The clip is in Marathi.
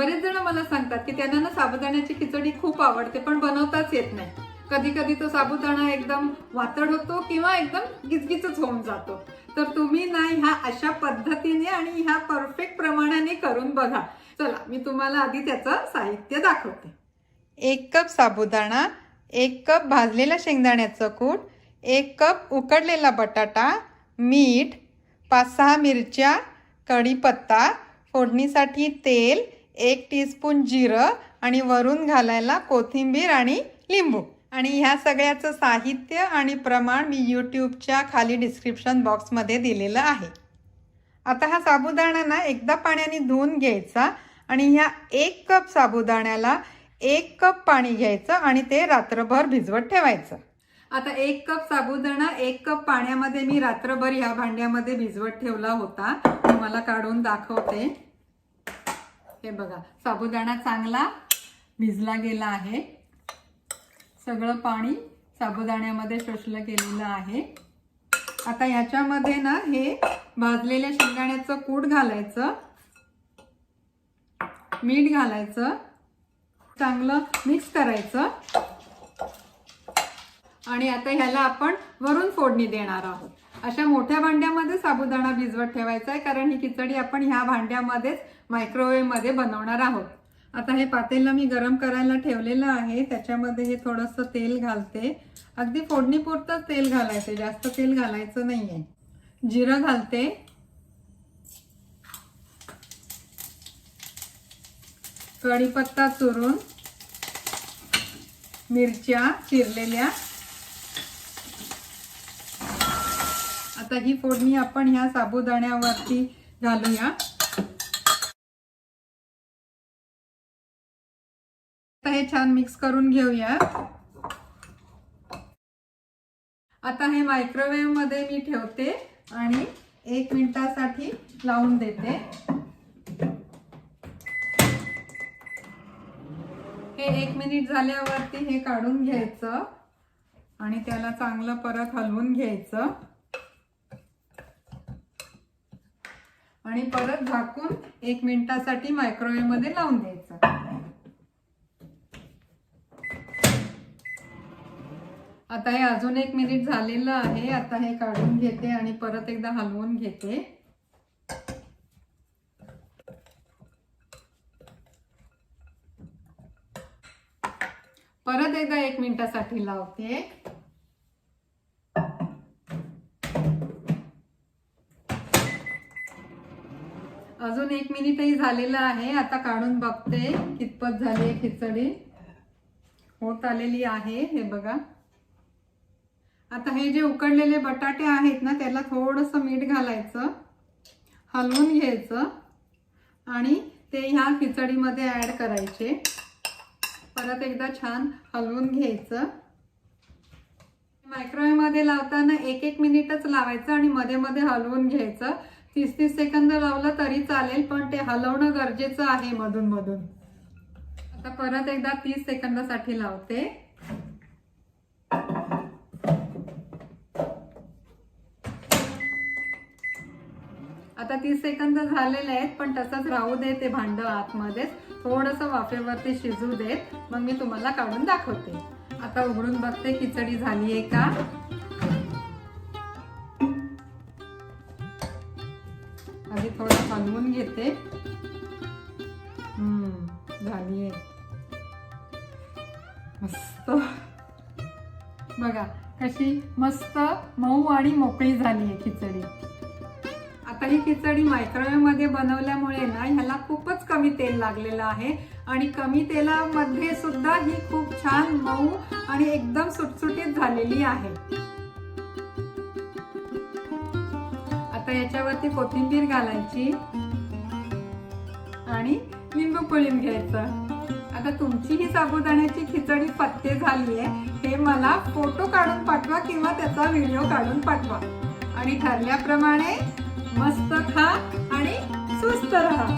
बरेच जण मला सांगतात की त्यांना ना साबुदाण्याची खिचडी खूप आवडते पण बनवताच येत नाही. कधी कधी तो साबुदाणा एकदम वातड होतो किंवा एकदम गिचगिचच होऊन जातो. तर तुम्ही ना ह्या अशा पद्धतीने आणि ह्या परफेक्ट प्रमाणाने करून बघा. चला मी तुम्हाला आधी त्याचं साहित्य दाखवते. एक कप साबुदाणा एक कप भाजलेला शेंगदाण्याचं कूट एक कप उकडलेला बटाटा मीठ पाच सहा मिरच्या कढीपत्ता फोडणीसाठी तेल एक टीस्पून जिरं आणि वरून घालायला कोथिंबीर आणि लिंबू. आणि ह्या सगळ्याचं साहित्य आणि प्रमाण मी यूट्यूबच्या खाली डिस्क्रिप्शन बॉक्समध्ये दिलेलं आहे. आता हा साबुदाणा ना एकदा पाण्याने धुवून घ्यायचा आणि ह्या एक कप साबुदाण्याला एक कप पाणी घ्यायचं आणि ते रात्रभर भिजवत ठेवायचं. आता एक कप साबुदाणा एक कप पाण्यामध्ये मी रात्रभर ह्या भांड्यामध्ये भिजवत ठेवला होता. तुम्हाला काढून दाखवते. हे बघा साबुदाणा चांगला भिजला गेला आहे. सगळं पाणी साबुदाण्यामध्ये शोषलं गेलेलं आहे. आता ह्याच्यामध्ये ना हे भाजलेल्या शेंगदाण्याचं कूट घालायचं. मीठ घालायचं. चांगलं मिक्स करायचं. आणि आता ह्याला आपण वरून फोडणी देणार आहोत. अशा मोठ्या भांड्यामध्ये साबुदाणा भिजवत ठेवायचा आहे कारण ही खिचडी आपण ह्या भांड्यामध्येच मायक्रोवेव्हमध्ये बनवणार आहोत. आता हे पातेलं मी गरम करायला ठेवलेलं आहे त्याच्यामध्ये हे थोडंसं तेल घालते. अगदी फोडणीपुरतंच तेल घालायचं जास्त तेल घालायचं नाही आहे जिरं घालते. कढीपत्ता चुरून मिरच्या चिरलेल्या. आता ही फोडणी आपण ह्या साबुदाण्यावरती घालूया. आता हे छान मिक्स करून घेऊया. आता हे मायक्रोवेव्हमध्ये मी ठेवते आणि एक मिनिटासाठी लावून देते. हे एक मिनिट झाल्यावरती हे काढून घ्यायचं आणि त्याला चांगलं परत हलवून घ्यायचं. आणि परत झाकून एक मिनिटासाठी मायक्रोवेव्हमध्ये लावून द्यायचं. आता हे अजून एक मिनिट झालेलं आहे. आता हे काढून घेते आणि परत एकदा हलवून घेते. परत एकदा एक मिनिटासाठी लावते. अजून एक मिनिटही झालेलं आहे. आता काढून बघते. कितपत झाली आहे खिचडी. होत आलेली आहे. हे बघा. आता हे जे उकडलेले बटाटे आहेत ना त्याला थोडंसं मीठ घालायचं. हलवून घ्यायचं. आणि ते ह्या खिचडीमध्ये ॲड करायचे. परत एकदा छान हलवून घ्यायचं. मायक्रोवेव्हमध्ये लावताना एक एक मिनिटच लावायचं आणि मध्ये मध्ये हलवून घ्यायचं. तीस तीस सेकंद लावलं तरी चालेल पण ते हलवणं गरजेचं आहे मधून मधून. आता परत एकदा तीस सेकंदासाठी लावते. आता तीस सेकंद झालेले आहेत पण तसंच राहू दे ते भांड आतमध्येच. थोडंसं वाफेवरती शिजू देत मग मी तुम्हाला काढून दाखवते. आता उघडून बघते खिचडी झाली आहे का? हलवून घेते. झाली आहे. मस्त. बघा कशी मस्त मऊ आणि मोकळी झाली आहे खिचडी. आता ही खिचडी मायक्रोवेव्हमध्ये बनवल्यामुळे ना ह्याला खूपच कमी तेल लागलेलं आहे. आणि कमी तेलामध्ये सुद्धा ही खूप छान मऊ आणि एकदम सुटसुटीत झालेली आहे. आता याच्यावरती कोथिंबीर घालायची आणि लिंबू पिळून घ्यायचं. आता तुमची ही साबुदाण्याची खिचडी पत्ते झाली आहे. हे मला फोटो काढून पाठवा किंवा त्याचा व्हिडिओ काढून पाठवा. आणि ठरल्याप्रमाणे मस्त खा आणि सुस्त राहा.